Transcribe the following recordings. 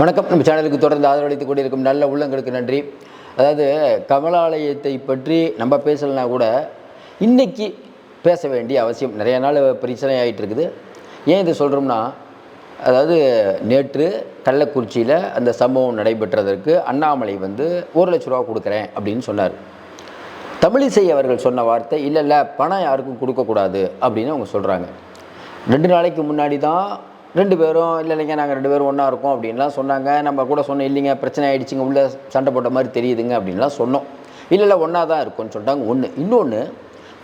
வணக்கம். நம்ம சேனலுக்கு தொடர்ந்து ஆதரவளித்துக் கொண்டிருக்கும் நல்ல உள்ளங்களுக்கு நன்றி. அதாவது கமலாலயத்தை பற்றி நம்ம பேசலைனா கூட இன்றைக்கி பேச வேண்டிய அவசியம் நிறைய நாள் பிரச்சனை ஆகிட்டு இருக்குது ஏன் இதை சொல்கிறோம்னா அதாவது நேற்று கள்ளக்குறிச்சியில் அந்த சம்பவம் நடைபெற்றதற்கு அண்ணாமலை வந்து ஒரு லட்ச ரூபா கொடுக்குறேன் அப்படின்னு சொன்னார். தமிழிசை அவர்கள் சொன்ன வார்த்தை இல்லை இல்லை பணம் யாருக்கும் கொடுக்கக்கூடாது அப்படின்னு அவங்க சொல்கிறாங்க ரெண்டு நாளைக்கு முன்னாடி தான் ரெண்டு பேரும் இல்லை இல்லைங்க நாங்கள் ரெண்டு பேரும் ஒன்றா இருக்கோம் அப்படின்லாம் சொன்னாங்க. நம்ம கூட சொன்னோம் இல்லைங்க பிரச்சனை ஆகிடுச்சிங்க உள்ளே சண்டை போட்ட மாதிரி தெரியுதுங்க அப்படின்லாம் சொன்னோம். இல்லை இல்லை ஒன்றா தான் இருக்கும்னு சொல்லிட்டாங்க ஒன்று இன்னொன்று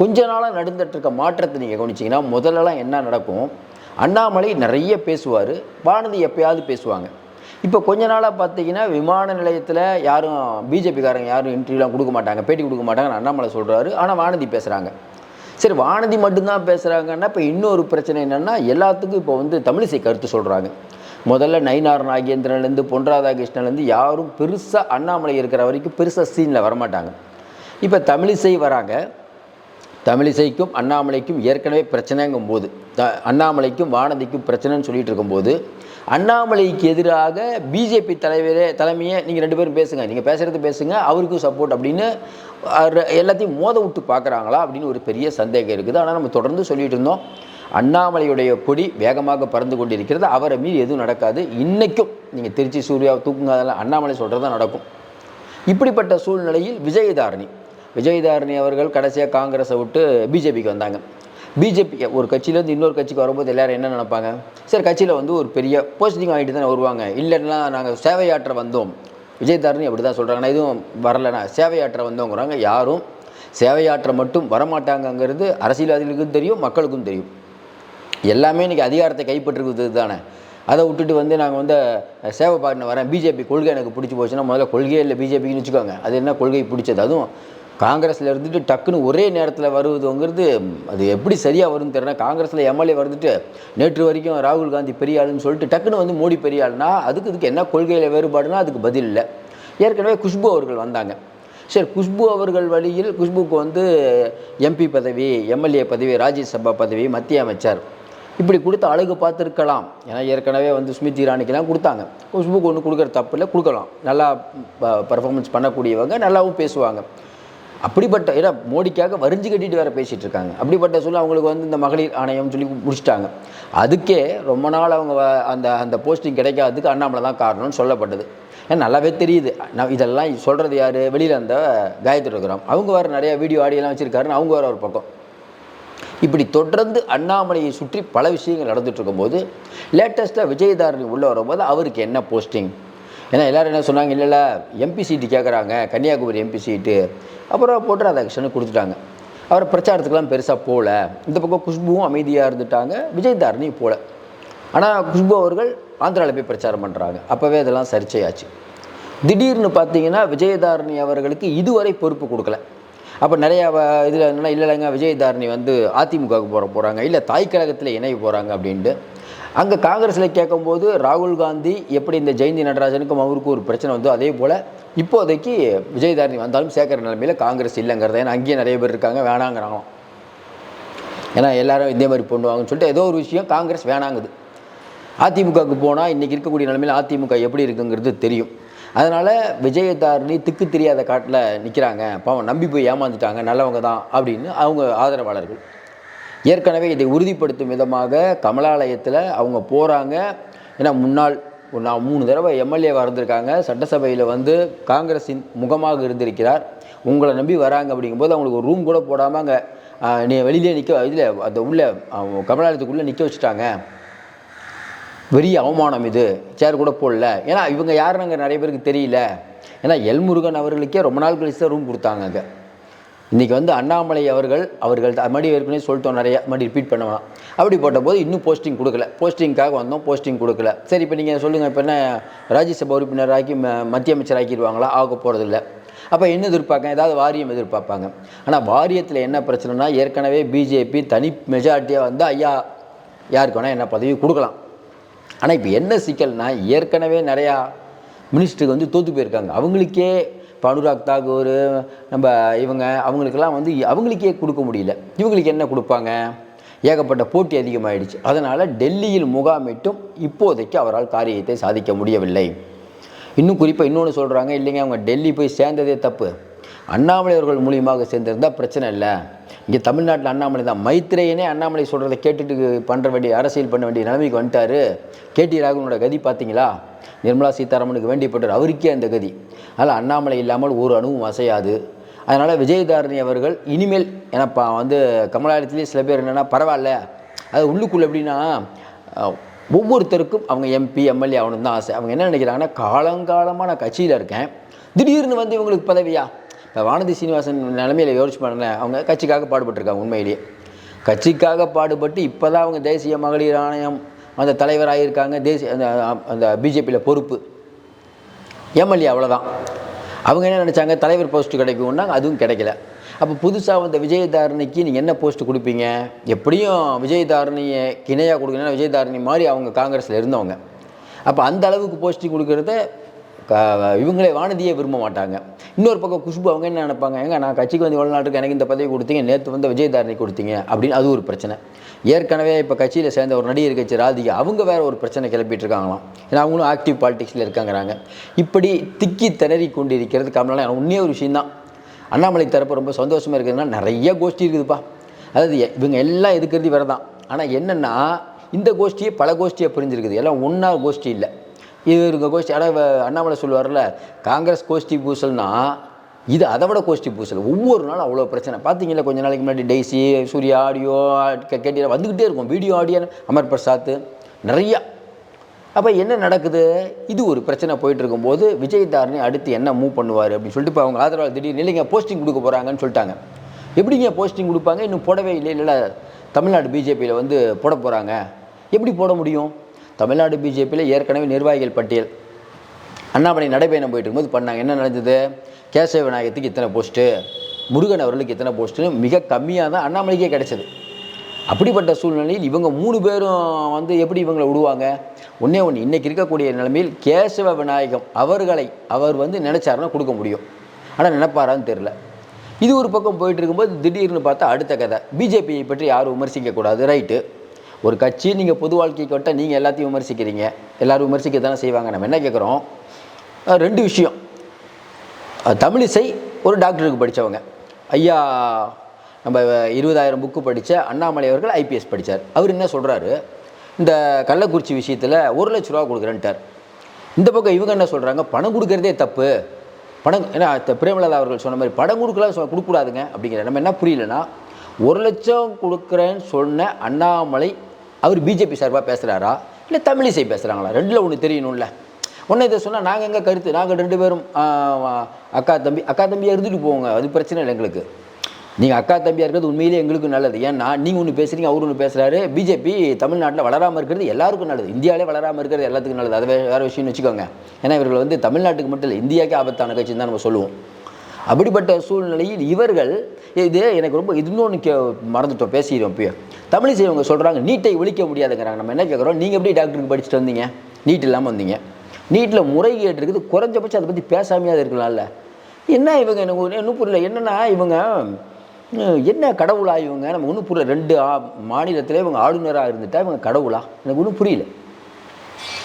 கொஞ்ச நாளாக நடந்துகிட்ருக்க மாற்றத்தை நீங்கள் கவனிச்சிங்கன்னா முதல்லலாம் என்ன நடக்கும் அண்ணாமலை நிறைய பேசுவார் வானதி எப்பயாவது பேசுவாங்க. இப்போ கொஞ்ச நாளாக பார்த்தீங்கன்னா விமான நிலையத்தில் யாரும் பிஜேபிக்காரங்க யாரும் இன்டர்வியூலாம் கொடுக்க மாட்டாங்க பேட்டி கொடுக்க மாட்டாங்கன்னு அண்ணாமலை சொல்கிறாரு ஆனால் வானதி பேசுகிறாங்க சரி வானதி மட்டும்தான் பேசுகிறாங்கன்னா இப்போ இன்னொரு பிரச்சனை என்னென்னா எல்லாத்துக்கும் இப்போ வந்து தமிழிசை கருத்து சொல்கிறாங்க முதல்ல நயினார் நாகேந்திரன்லேருந்து பொன் ராதாகிருஷ்ணன்லேருந்து யாரும் பெருசாக அண்ணாமலை இருக்கிற வரைக்கும் பெருசாக சீனில் வரமாட்டாங்க. இப்போ தமிழிசை வராங்க. தமிழிசைக்கும் அண்ணாமலைக்கும் ஏற்கனவே பிரச்சனைங்கும் போது த அண்ணாமலைக்கும் வானதிக்கும் பிரச்சனைன்னு சொல்லிட்டு இருக்கும்போது அண்ணாமலைக்கு எதிராக பிஜேபி தலைவரே தலைமையை நீங்கள் ரெண்டு பேரும் பேசுங்க. நீங்கள் பேசுகிறது பேசுங்க அவருக்கும் சப்போர்ட் அப்படின்னு எல்லாத்தையும் மோத விட்டு பார்க்குறாங்களா அப்படின்னு ஒரு பெரிய சந்தேகம் இருக்குது. ஆனால் நம்ம தொடர்ந்து சொல்லிட்டு இருந்தோம். அண்ணாமலையுடைய கொடி வேகமாக பறந்து கொண்டிருக்கிறது. அவரை மீறி எதுவும் நடக்காது. இன்றைக்கும் நீங்கள் திருச்சி சூர்யாவை தூக்குங்க அதெல்லாம் அண்ணாமலை சொல்கிறது தான் நடக்கும். இப்படிப்பட்ட சூழ்நிலையில் விஜயதாரணி விஜயதாரணி அவர்கள் கடைசியாக காங்கிரஸை விட்டு பிஜேபிக்கு வந்தாங்க. பிஜேபி ஒரு கட்சியிலேருந்து இன்னொரு கட்சிக்கு வரும்போது எல்லோரும் என்ன நினைப்பாங்க? சரி கட்சியில் வந்து ஒரு பெரிய போஸ்டிங் ஆகிட்டு தானே வருவாங்க. இல்லைன்னா நாங்கள் சேவையாற்ற வந்தோம். விஜயதாரணி அப்படி தான் சொல்கிறாங்கன்னா இதுவும் எதுவும் சேவையாற்ற வந்தோங்கிறாங்க. யாரும் சேவையாற்ற மட்டும் வரமாட்டாங்கங்கிறது அரசியல்வாதிகளுக்கும் தெரியும் மக்களுக்கும் தெரியும். எல்லாமே இன்றைக்கி அதிகாரத்தை கைப்பற்றுறது தானே. அதை விட்டுட்டு வந்து நாங்கள் வந்து சேவை பாட்டின வரேன். பிஜேபி கொள்கை எனக்கு பிடிச்சி போச்சுன்னா முதல்ல கொள்கையே இல்லை பிஜேபின்னு வச்சுக்கோங்க. அது என்ன கொள்கை பிடிச்சது? அதுவும் காங்கிரஸில் இருந்துட்டு டக்குன்னு ஒரே நேரத்தில் வருவதுங்கிறது அது எப்படி சரியாக வரும்னு தெரியல. காங்கிரஸில் எம்எல்ஏ வந்துட்டு நேற்று வரைக்கும் ராகுல் காந்தி பெரிய ஆளுன்னு சொல்லிட்டு டக்குன்னு வந்து மோடி பெரிய ஆளுனா அதுக்கு இதுக்கு என்ன கொள்கையில் வேறுபாடுனா அதுக்கு பதில் இல்லை. ஏற்கனவே குஷ்பு அவர்கள் வந்தாங்க. சரி குஷ்பு அவர்கள் வழியில் குஷ்புக்கு வந்து எம்பி பதவி எம்எல்ஏ பதவி ராஜ்யசபா பதவி மத்திய அமைச்சர். இப்படி கொடுத்து அழகு பார்த்துருக்கலாம். ஏன்னா ஏற்கனவே வந்து ஸ்மிருதி இரானிக்கெல்லாம் கொடுத்தாங்க. குஷ்புக்கு ஒன்று கொடுக்குற தப்பு இல்லை கொடுக்கலாம். நல்லா பர்ஃபார்மன்ஸ் பண்ணக்கூடியவங்க நல்லாவும் பேசுவாங்க. அப்படிப்பட்ட ஏன்னா மோடிக்காக வரிஞ்சு கட்டிட்டு வேற பேசிகிட்டு இருக்காங்க. அப்படிப்பட்ட சொல்ல அவங்களுக்கு வந்து இந்த மகளிர் ஆணையம் சொல்லி முடிச்சிட்டாங்க. அதுக்கே ரொம்ப நாள் அவங்க வ- அந்த அந்த போஸ்டிங் கிடைக்காததுக்கு அண்ணாமலை தான் காரணம்னு சொல்லப்பட்டது. ஏன்னா நல்லாவே தெரியுது. நான் இதெல்லாம் சொல்கிறது யார்? வெளியில் அந்த காயத்ரி இருக்கிறோம் அவங்க வேறு நிறைய வீடியோ ஆடியெல்லாம் வச்சுருக்காருன்னு அவங்க வேறு ஒரு பக்கம். இப்படி தொடர்ந்து அண்ணாமலையை சுற்றி பல விஷயங்கள் நடந்துட்டு இருக்கும்போது லேட்டஸ்ட்டாக விஜயதாரணி உள்ளே வரும்போது அவருக்கு என்ன போஸ்டிங்? ஏன்னா எல்லோரும் என்ன சொன்னாங்க இல்லைல்ல எம்பி சீட்டு கேட்குறாங்க கன்னியாகுமரி எம்பி சீட்டு அப்புறம் பொன் ராதாகிருஷ்ணனுக்கு கொடுத்துட்டாங்க. அவர் பிரச்சாரத்துக்கெல்லாம் பெருசாக போகல. இந்த பக்கம் குஷ்புவும் அமைதியாக இருந்துட்டாங்க விஜயதாரணி போகல. ஆனால் குஷ்பு அவர்கள் ஆந்திராவில் போய் பிரச்சாரம் பண்ணுறாங்க அப்போவே அதெல்லாம் சர்ச்சையாச்சு. திடீர்னு பார்த்தீங்கன்னா விஜயதாரணி அவர்களுக்கு இதுவரை பொறுப்பு கொடுக்கல. அப்போ நிறையா இதில் என்னென்னா இல்லை இல்லைங்க விஜயதாரணி வந்து அதிமுகவுக்கு போகிற போகிறாங்க இல்லை தாய் கழகத்தில் இணைய போகிறாங்க அப்படின்ட்டு. அங்கே காங்கிரஸில் கேட்கும்போது ராகுல் காந்தி எப்படி இந்த ஜெயந்தி நடராஜனுக்கும் அவருக்கும் ஒரு பிரச்சனை வந்தோ அதே போல் இப்போதைக்கு விஜயதாரணி வந்தாலும் சேர்க்குற நிலைமையில் காங்கிரஸ் இல்லைங்கிறத ஏன்னா அங்கேயே நிறைய பேர் இருக்காங்க வேணாங்கிறாங்களாம். ஏன்னா எல்லாரும் இதே மாதிரி பண்ணுவாங்கன்னு சொல்லிட்டு ஏதோ ஒரு விஷயம் காங்கிரஸ் வேணாங்குது. அதிமுகவுக்கு போனால் இன்றைக்கி இருக்கக்கூடிய நிலைமையில் அதிமுக எப்படி இருக்குங்கிறது தெரியும். அதனால் விஜயதாரணி திக்கு தெரியாத காட்டில் நிற்கிறாங்க பாவம் நம்பி போய் ஏமாந்துட்டாங்க. நல்லவங்க தான் அப்படின்னு அவங்க ஆதரவாளர்கள். ஏற்கனவே இதை உறுதிப்படுத்தும் விதமாக கமலாலயத்தில் அவங்க போகிறாங்க ஏன்னா முன்னாள் ஒரு நான் மூணு தடவை எம்எல்ஏவாக இருந்திருக்காங்க. சட்டசபையில் வந்து காங்கிரஸின் முகமாக இருந்திருக்கிறார். உங்களை நம்பி வராங்க அப்படிங்கும்போது அவங்களுக்கு ஒரு ரூம் கூட போடாமல் அங்கே நீ வெளியிலே நிற்க இதில் அந்த உள்ளே அவங்க கமலாலயத்துக்குள்ளே நிற்க வச்சுட்டாங்க. பெரிய அவமானம் இது. சேர் கூட போடல. ஏன்னா இவங்க யாருன்னு அங்கே நிறைய பேருக்கு தெரியல. ஏன்னா எல்முருகன் அவர்களுக்கே ரொம்ப நாள் கழிச்சு தான் ரூம் கொடுத்தாங்க அங்கே. இன்றைக்கி வந்து அண்ணாமலை அவர்கள் அவர்கள் த- மறுபடியும் ஏற்கனவே சொல்லிட்டோம் நிறைய மறுபடியும் ரிப்பீட் பண்ணலாம் அப்படி போட்டபோது இன்னும் போஸ்டிங் கொடுக்கல. போஸ்டிங்காக வந்தோம் போஸ்டிங் கொடுக்கல. சரி இப்போ நீங்கள் சொல்லுங்கள் இப்போ என்ன ராஜ்யசபா உறுப்பினராக்கி ம- மத்திய அமைச்சர் ஆக்கிடுவாங்களா ஆக போகிறதில்ல அப்போ என்ன எதிர்பார்க்க ஏதாவது வாரியம் எதிர்பார்ப்பாங்க. ஆனால் வாரியத்தில் என்ன பிரச்சனைனா ஏற்கனவே பிஜேபி தனி மெஜாரிட்டியாக வந்து ஐயா யாருக்கு வேணால் என்ன பதவி கொடுக்கலாம். ஆனால் இப்போ என்ன சிக்கல்னா ஏற்கனவே நிறையா மினிஸ்டருக்கு வந்து தோற்று போயிருக்காங்க. அவங்களுக்கே இப்போ அனுராக் தாகூர் நம்ம இவங்க அவங்களுக்கெல்லாம் வந்து அவங்களுக்கே கொடுக்க முடியல. இவங்களுக்கு என்ன கொடுப்பாங்க? ஏகப்பட்ட போட்டி அதிகமாகிடுச்சு அதனால் டெல்லியில் முகாமிட்டும் இப்போதைக்கு அவரால் காரியத்தை சாதிக்க முடியவில்லை. இன்னும் குறிப்பாக இன்னொன்று சொல்கிறாங்க இல்லைங்க அவங்க டெல்லி போய் சேர்ந்ததே தப்பு. அண்ணாமலை அவர்கள் மூலியமாக சேர்ந்திருந்தால் பிரச்சனை இல்லை. இங்கே தமிழ்நாட்டில் அண்ணாமலை தான். மைத்ரேயனே அண்ணாமலை சொல்கிறத கேட்டுட்டு பண்ணுற வேண்டிய அரசியல் பண்ண வேண்டிய நிலைமைக்கு வந்துட்டாரு. கேடி ராகுனோட கதி பார்த்தீங்களா நிர்மலா சீதாராமனுக்கு வேண்டியப்பட்டார் அவருக்கே அந்த கதி. அதனால் அண்ணாமலை இல்லாமல் ஒரு அணுவும் அசையாது. அதனால் விஜயதாரணி அவர்கள் இனிமேல் ஏன்னாப்பா வந்து கமலாலயத்திலேயே சில பேர் என்னென்னா பரவாயில்ல. அது உள்ளுக்குள்ளே எப்படின்னா ஒவ்வொருத்தருக்கும் அவங்க எம்பி எம்எல்ஏ ஆகணும் தான் ஆசை. அவங்க என்ன நினைக்கிறாங்கன்னா காலங்காலமாக நான் கட்சியில் இருக்கேன். திடீர்னு வந்து இவங்களுக்கு பதவியா? வானதி சீனிவாசன் நிலமையில யோசிச்சு பாருங்களேன். அவங்க கட்சிக்காக பாடுபட்டிருக்காங்க உண்மையிலேயே. கட்சிக்காக பாடுபட்டு இப்போ தான் அவங்க தேசிய மகளிர் ஆணையம் அந்த தலைவராக இருக்காங்க தேசிய அந்த அந்த பிஜேபியில் பொறுப்பு. எம்எல்ஏ அவ்வளோதான் அவங்க என்ன நினச்சாங்க? தலைவர் போஸ்ட் கிடைக்கும்னாங்க அதுவும் கிடைக்கல. அப்போ புதுசாக வந்த விஜயதாரணிக்கு நீங்கள் என்ன போஸ்ட் கொடுப்பீங்க? எப்படியும் விஜயதாரணியை கிணையாக கொடுக்கணும்னா விஜயதாரணி மாதிரி அவங்க காங்கிரஸில் இருந்தவங்க. அப்போ அந்த அளவுக்கு போஸ்டிங் கொடுக்கறத இவங்களே வானதியே விரும்ப மாட்டாங்க. இன்னொரு பக்கம் குஷ்பு அவங்க என்ன நினைப்பாங்க? ஏங்க நான் கட்சிக்கு வந்து இவ்வளோ நாட்டுக்கு எனக்கு இந்த பதவி கொடுத்தீங்க நேற்று வந்து விஜயதாரணி கொடுத்தீங்க அப்படின்னு அது ஒரு பிரச்சனை. ஏற்கனவே இப்போ கட்சியில் சேர்ந்த ஒரு நடிகர் கட்சி ராதிகா அவங்க வேறு ஒரு பிரச்சனை கிளப்பிட்டு இருக்காங்களாம் ஏன்னா அவங்களும் ஆக்டிவ் பாலிடிக்ஸில் இருக்காங்கிறாங்க. இப்படி திக்கி திணறி கொண்டு இருக்கிறது கமலாம் உன்னே ஒரு விஷயந்தான் அண்ணாமலை தரப்பு ரொம்ப சந்தோஷமாக இருக்குதுன்னா நிறைய கோஷ்டி இருக்குதுப்பா. அதாவது எ- இவங்க எல்லாம் எதுக்கிறது வேறு தான் ஆனால் என்னென்னா இந்த கோஷ்டியே பல கோஷ்டியாக பிரிஞ்சிருக்குது. எல்லாம் ஒன்றா கோஷ்டி இல்லை. இது இருக்க கோஷ்டி அட வ- அண்ணாமலை சொல்லுவார்ல காங்கிரஸ் கோஷ்டி பூசல்னா இது அதை விட கோஷ்டி பூசல். ஒவ்வொரு நாளும் அவ்வளோ பிரச்சனை. பார்த்தீங்களா கொஞ்ச நாளைக்கு முன்னாடி டெய்ஸி சூர்யா ஆடியோ கேட்டி வந்துக்கிட்டே இருக்கும். வீடியோ ஆடியோ அமர் பிரசாத் நிறையா. அப்போ என்ன நடக்குது? இது ஒரு பிரச்சனை போயிட்டு இருக்கும்போது விஜயதாரணி அடுத்து என்ன மூவ் பண்ணுவார் அப்படின்னு சொல்லிட்டு இப்போ அவங்க ஆதரவாளர் திடீர்னு இல்லைங்க போஸ்டிங் கொடுக்க போகிறாங்கன்னு சொல்லிட்டாங்க. எப்படிங்க போஸ்டிங் கொடுப்பாங்க? இன்னும் போடவே இல்லை இல்லை தமிழ்நாடு பிஜேபியில் வந்து போட போகிறாங்க எப்படி போட முடியும்? தமிழ்நாடு பிஜேபியில் ஏற்கனவே நிர்வாகிகள் பட்டியல். அண்ணாமலை நடைபயணம் போயிட்டு இருக்கும்போது பண்ணாங்க. என்ன நடந்தது? கேசவ விநாயகத்துக்கு இத்தனை போஸ்ட்டு முருகன் அவர்களுக்கு இத்தனை போஸ்ட்டுன்னு மிக கம்மியாக தான் அண்ணாமலைக்கே கிடைச்சது. அப்படிப்பட்ட சூழ்நிலையில் இவங்க மூணு பேரும் வந்து எப்படி இவங்களை விடுவாங்க? ஒன்றே ஒன்று இன்றைக்கி இருக்கக்கூடிய நிலைமையில் கேசவ விநாயகம் அவர்களை அவர் வந்து நினச்சாருன்னா கொடுக்க முடியும். ஆனால் நினைப்பாரான்னு தெரில இது ஒரு பக்கம் போயிட்டு இருக்கும்போது திடீர்னு பார்த்தா அடுத்த கதை. பிஜேபியை பற்றி யாரும் விமர்சிக்கக்கூடாது. ரைட்டு. ஒரு கட்சி நீங்கள் பொது வாழ்க்கைக்கு விட்டால் நீங்கள் எல்லாத்தையும் விமர்சிக்கிறீங்க. எல்லோரும் விமர்சிக்க தானே செய்வாங்க. நம்ம என்ன கேட்குறோம் ரெண்டு விஷயம். தமிழிசை ஒரு டாக்டருக்கு படித்தவங்க ஐயா நம்ம இருபதாயிரம் புக்கு படித்த அண்ணாமலை அவர்கள் ஐபிஎஸ் படித்தார் அவர் என்ன சொல்கிறாரு இந்த கள்ளக்குறிச்சி விஷயத்தில் ஒரு லட்ச ரூபா கொடுக்குறேன்ட்டார். இந்த பக்கம் இவங்க என்ன சொல்கிறாங்க பணம் கொடுக்கறதே தப்பு. பணம் ஏன்னா த- பிரேமலதா அவர்கள் சொன்ன மாதிரி பணம் கொடுக்கலாம் சொ- கொடுக்கக்கூடாதுங்க அப்படிங்கிற நம்ம என்ன புரியலன்னா ஒரு லட்சம் கொடுக்குறேன்னு சொன்ன அண்ணாமலை அவர் பிஜேபி சார்பாக பேசுகிறாரா இல்லை தமிழிசை பேசுகிறாங்களா ரெண்டில் ஒன்று தெரியணும்ல. ஒன்று இதை சொன்னால் நாங்கள் எங்கே கருத்து? நாங்கள் ரெண்டு பேரும் அக்கா தம்பி அக்கா தம்பியாக இருந்துட்டு போவோங்க. அது பிரச்சனை இல்லை எங்களுக்கு. நீங்கள் அக்கா தம்பியாக இருக்கிறது உண்மையிலேயே எங்களுக்கு நல்லது. ஏன்னா நீங்கள் ஒன்று பேசுகிறீங்க அவர் ஒன்று பேசுகிறாரு பிஜேபி தமிழ்நாட்டில் வளராமல் இருக்கிறது எல்லாருக்கும் நல்லது. இந்தியாவிலே வளராமல் இருக்கிறது எல்லாத்துக்கும் நல்லது. அது வேறு விஷயம்னு வச்சுக்கோங்க. ஏன்னா இவர்கள் வந்து தமிழ்நாட்டுக்கு மட்டும் இல்லை இந்தியாவுக்கே ஆபத்தான கட்சின்னு தான் நம்ம சொல்லுவோம். அப்படிப்பட்ட சூழ்நிலையில் இவர்கள் இது எனக்கு ரொம்ப இன்னொன்று கே மறந்துட்டோம் பேசிடுவோம் இப்போ தமிழிசை இவங்க சொல்கிறாங்க நீட்டை ஒழிக்க முடியாதுங்கிறாங்க. நம்ம என்ன கேட்குறோம் நீங்கள் எப்படி டாக்டருக்கு படிச்சுட்டு வந்தீங்க? நீட் இல்லாமல் வந்தீங்க. நீட்டில் முறைகேடு இருக்குது குறைஞ்சபட்சம் அதை பற்றி பேசாமையாவது இருக்கலாம்ல. என்ன இவங்க? எனக்கு ஒன்றும் இன்னும் புரியல. என்னென்னா இவங்க என்ன கடவுளா இவங்க? நம்ம ஒன்றும் புரியல. ரெண்டு மாநிலத்தில் இவங்க ஆளுநராக இருந்துட்டா இவங்க கடவுளா? எனக்கு ஒன்றும் புரியல.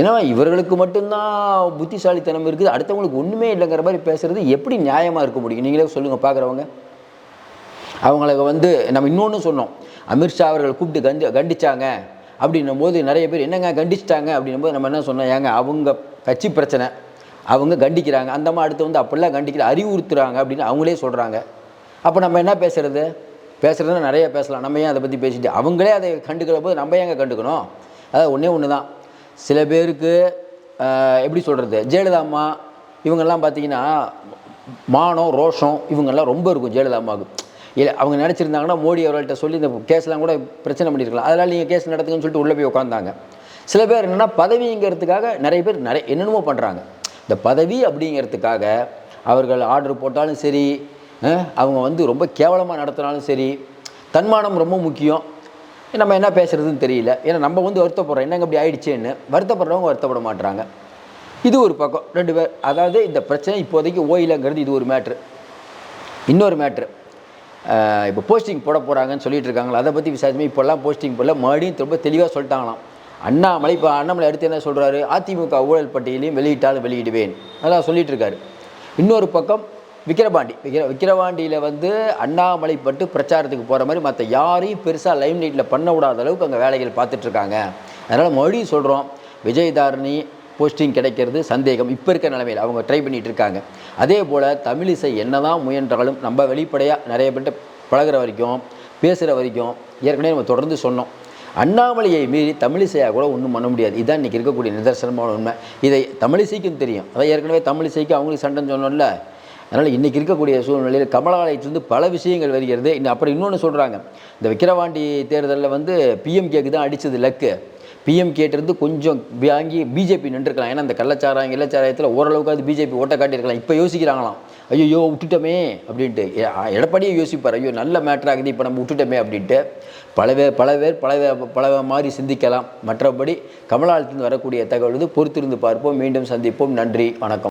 ஏன்னா இவர்களுக்கு மட்டும்தான் புத்திசாலித்தனம் இருக்குது. அடுத்தவங்களுக்கு ஒன்றுமே இல்லைங்கிற மாதிரி பேசுகிறது எப்படி நியாயமாக இருக்க முடியும்? நீங்களே சொல்லுங்கள் பார்க்குறவங்க அவங்களுக்கு வந்து நம்ம இன்னொன்று சொன்னோம். அமித்ஷா அவர்கள் கூப்பிட்டு கண்டி கண்டிச்சாங்க. அப்படின்னும் போது நிறைய பேர் என்னங்க கண்டிச்சிட்டாங்க? அப்படின்னும் போது நம்ம என்ன சொன்னோம்? ஏங்க அவங்க கட்சி பிரச்சனை. அவங்க கண்டிக்கிறாங்க. அந்த மாதிரி அடுத்து வந்து அப்படிலாம் கண்டிக்கிற அறிவுறுத்துறாங்க அப்படின்னு அவங்களே சொல்கிறாங்க அப்போ நம்ம என்ன பேசுகிறது பேசுகிறதுனா நிறைய பேசலாம். நம்ம ஏன் அதை பற்றி பேசிட்டு? அவங்களே அதை கண்டுக்கிற போது நம்ம ஏங்க கண்டுக்கணும்? அதாவது ஒன்றே ஒன்று தான் சில பேருக்கு எப்படி சொல்கிறது ஜெயலலிதா அம்மா இவங்கெல்லாம் பார்த்தீங்கன்னா மானம் ரோஷம் இவங்கெல்லாம் ரொம்ப இருக்கும் ஜெயலலிதா அம்மாவுக்கு. இல்லை அவங்க நினச்சிருந்தாங்கன்னா மோடி அவர்கள்ட்ட சொல்லி இந்த கேஸ்லாம் கூட பிரச்சனை பண்ணியிருக்கலாம் அதனால் நீங்கள் கேஸ் நடத்துங்கன்னு சொல்லிட்டு உள்ளே போய் உட்காந்தாங்க சில பேர் என்னென்னா பதவிங்கிறதுக்காக நிறைய பேர் நிறைய என்னென்னமோ பண்ணுறாங்க இந்த பதவி அப்படிங்கிறதுக்காக அவர்கள் ஆர்டர் போட்டாலும் சரி அவங்க வந்து ரொம்ப கேவலமாக நடத்தினாலும் சரி தன்மானம் ரொம்ப முக்கியம். நம்ம என்ன பேசுகிறதுன்னு தெரியல. ஏன்னா நம்ம வந்து வருத்தப்படுறோம். என்னங்க இப்படி ஆயிடுச்சேன்னு. வருத்தப்படுறவங்க வருத்தப்பட மாட்டுறாங்க இது ஒரு பக்கம். ரெண்டு பேர் அதாவது இந்த பிரச்சனை இப்போதைக்கு ஓயிலங்கிறது இது ஒரு மேட்ரு இன்னொரு மேட்ரு இப்போ போஸ்டிங் போட போகிறாங்கன்னு சொல்லிட்டு இருக்காங்களா அதை பற்றி விசாரிச்சுமே இப்போல்லாம் போஸ்டிங் போடல மறுபடியும் ரொம்ப தெளிவாக சொல்லிட்டாங்களாம். அண்ணாமலை இப்போ அண்ணாமலை அடுத்து என்ன சொல்கிறாரு அதிமுக ஊழல் பட்டியலையும் வெளியிட்டால் வெளியிடுவேன். அதெல்லாம் சொல்லிட்டு இருக்காரு. இன்னொரு பக்கம் விக்கிரவாண்டி. விக்கிர விக்கிரவாண்டியில் வந்து அண்ணாமலை பட்டு பிரச்சாரத்துக்கு போகிற மாதிரி மற்ற யாரையும் பெருசாக லைம் லைட்டில் பண்ண விடாத அளவுக்கு அங்கே வேலைகள் பார்த்துட்ருக்காங்க அதனால் மறுபடியும் சொல்கிறோம் விஜயதாரணி போஸ்டிங் கிடைக்கிறது சந்தேகம். இப்போ இருக்க நிலைமையில் அவங்க ட்ரை பண்ணிகிட்டு இருக்காங்க. அதே போல் தமிழிசை என்னதான் முயன்றாலும் நம்ம வெளிப்படையாக நிறைய பேர்கிட்ட பழகுற வரைக்கும் பேசுகிற வரைக்கும் ஏற்கனவே நம்ம தொடர்ந்து சொன்னோம். அண்ணாமலையை மீறி தமிழிசையாக கூட ஒன்றும் பண்ண முடியாது. இதுதான் இன்றைக்கி இருக்கக்கூடிய நிதர்சனமான உண்மை. இதை தமிழிசைக்கும் தெரியும். அதான் ஏற்கனவே தமிழிசைக்கு அவங்களுக்கு சண்டைன்னு சொன்னோம்ல. அதனால் இன்றைக்கி இருக்கக்கூடிய சூழ்நிலையில் கமலாலயத்திலிருந்து பல விஷயங்கள் வருகிறது. இன்னும் அப்புறம் இன்னொன்று சொல்கிறாங்க இந்த விக்கிரவாண்டி தேர்தலில் வந்து பிஎம்கேக்கு தான் அடித்தது லக்கு. பிஎம்கேட்டிருந்து கொஞ்சம் வாங்கி பிஜேபி நின்றுருக்கலாம். ஏன்னா இந்த கள்ளச்சாராயம் இள்ளச்சாராயத்தில் ஓரளவுக்கு அது பிஜேபி ஓட்ட காட்டியிருக்கலாம். இப்போ யோசிக்கிறாங்களாம். ஐயோ விட்டுட்டோமே அப்படின்ட்டு. எடப்படியே எடப்பாடியே யோசிப்பார். ஐயோ நல்ல மேட்ரு ஆகுது இப்போ நம்ம விட்டுட்டோமே அப்படின்ட்டு. பல பேர் பல பேர் பலவே பல மாதிரி சிந்திக்கலாம். மற்றபடி கமலாலத்திலிருந்து வரக்கூடிய தகவல் பொறுத்திருந்து பார்ப்போம். மீண்டும் சந்திப்போம். நன்றி. வணக்கம்.